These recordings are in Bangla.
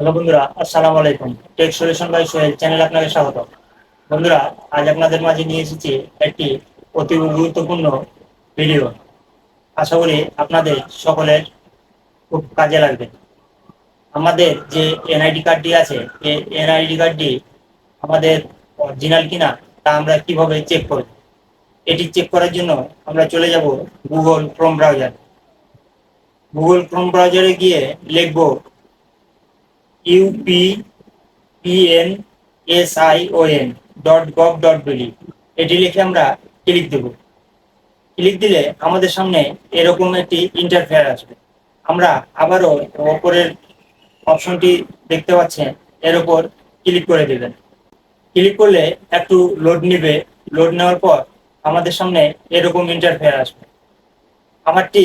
হ্যালো বন্ধুরা, আসসালামু আলাইকুম। টেক সলিউশন বাই সোহেল চ্যানেলে আপনাকে স্বাগত। বন্ধুরা, আজ আপনাদের মাঝে নিয়ে এসেছি একটি অতি গুরুত্বপূর্ণ ভিডিও। আশা করি আপনাদের সকলের খুব কাজে লাগবে। আমাদের যে এনআইডি কার্ডটি আছে, এই এনআইডি কার্ডটি আমাদের অরিজিনাল কিনা তা আমরা কীভাবে চেক করব? এটি চেক করার জন্য আমরা চলে যাব Google Chrome browser Google Chrome ব্রাউজারে গিয়ে লিখব UP PN S I O N dot gov dot BD এটি লিখে আমরা ক্লিক দেব। ক্লিক দিলে আমাদের সামনে এরকম একটি ইন্টারফেয়ার আসবে। আমরা আবারও ওপরের অপশনটি দেখতে পাচ্ছেন, এর উপর ক্লিক করে দেবেন। ক্লিক করলে একটু লোড নেবে। লোড নেওয়ার পর আমাদের সামনে এরকম ইন্টারফেয়ার আসবে। আমারটি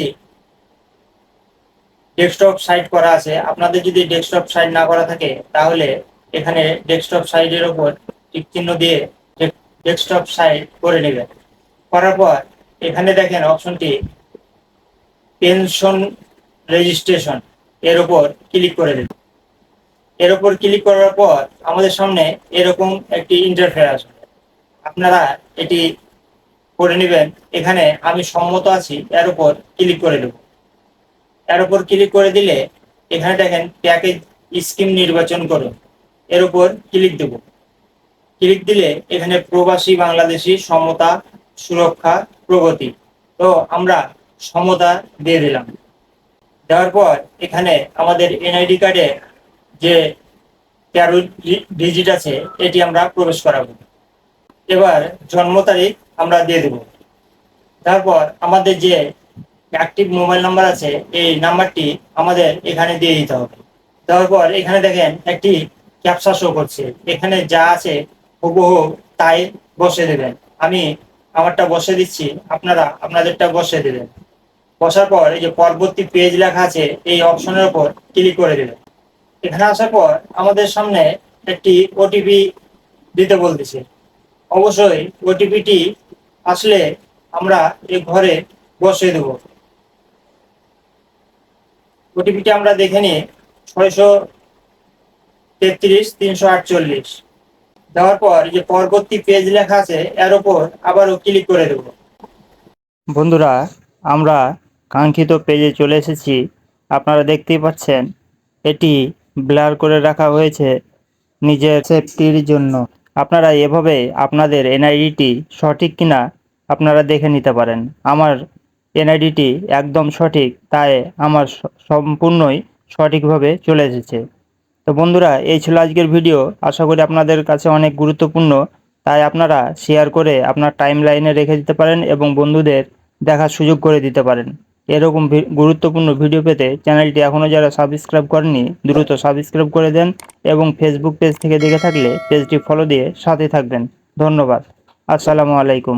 ডেস্কটপ সাইট করা আছে। আপনাদের যদি ডেস্কটপ সাইট না করা থাকে, তাহলে এখানে ডেস্কটপ সাইটের ওপর টিক চিহ্ন দিয়ে ডেস্কটপ সাইট করে নেবেন। করার পর এখানে দেখেন অপশনটি পেনশন রেজিস্ট্রেশন এর ওপর ক্লিক করে দেবেন এর ওপর ক্লিক করার পর আমাদের সামনে এরকম একটি ইন্টারফেয়ার আসবে আপনারা এটি করে নেবেন। এখানে আমি সম্মত আছি, এর উপর ক্লিক করে দেবো। এর উপর ক্লিক করে দিলে এখানে দেখেন প্যাকেজ স্কিম নির্বাচন করুন এর উপর ক্লিক দেব। ক্লিক দিলে এখানে প্রবাসী বাংলাদেশি সমতা, সুরক্ষা, প্রগতি। তো আমরা সমতা দিয়ে দিলাম। দেওয়ার পর এখানে আমাদের এনআইডি কার্ডে যে তেরো ডিজিট আছে, এটি আমরা প্রবেশ করাবো। এবার জন্ম তারিখ আমরা দিয়ে দেব। তারপর আমাদের যে অ্যাক্টিভ মোবাইল নাম্বার আছে, এই নাম্বারটি আমাদের এখানে দিয়ে দিতে হবে। তারপর এখানে দেখেন একটি ক্যাপসা শো করছে। এখানে যা আছে হুবহু তাই বসে দেবেন। আমি আমারটা বসে দিচ্ছি, আপনারা আপনাদেরটা বসে দেবেন। বসার পর এই যে পরবর্তী পেজ লেখা আছে, এই অপশনের উপর ক্লিক করে দেবেন। এখানে আসার পর আমাদের সামনে একটি ওটিপি দিতে বলতেছে। অবশ্যই ওটিপিটি আসলে আমরা এই ঘরে বসিয়ে দেবো। ওটিপিটি আমরা দেখে নিই। ছয়শো তেত্রিশ, তিনশো আটচল্লিশ। দেওয়ার পর যে পরবর্তী পেজ লেখা আছে, এর ওপর আবারও ক্লিক করে দেব। বন্ধুরা, আমরা কাঙ্ক্ষিত পেজে চলে এসেছি। আপনারা দেখতেই পাচ্ছেন, এটি ব্লার করে রাখা হয়েছে নিজের সেফটির জন্য। আপনারা এভাবে আপনাদের এনআইডিটি সঠিক কিনা আপনারা দেখে নিতে পারেন। আমার এনআইডিটি একদম সঠিক, তাই আমার সম্পূর্ণই সঠিকভাবে চলে এসেছে। তো বন্ধুরা, এই ছিল আজকের ভিডিও। আশা করি আপনাদের কাছে অনেক গুরুত্বপূর্ণ। তাই আপনারা শেয়ার করে আপনার টাইম লাইনে রেখে দিতে পারেন এবং বন্ধুদের দেখার সুযোগ করে দিতে পারেন। এরকম গুরুত্বপূর্ণ ভিডিও পেতে চ্যানেলটি এখনও যারা সাবস্ক্রাইব করেনি দ্রুত সাবস্ক্রাইব করে দেন এবং ফেসবুক পেজ থেকে দেখে থাকলে পেজটি ফলো দিয়ে সাথে থাকবেন। ধন্যবাদ। আসসালামু আলাইকুম।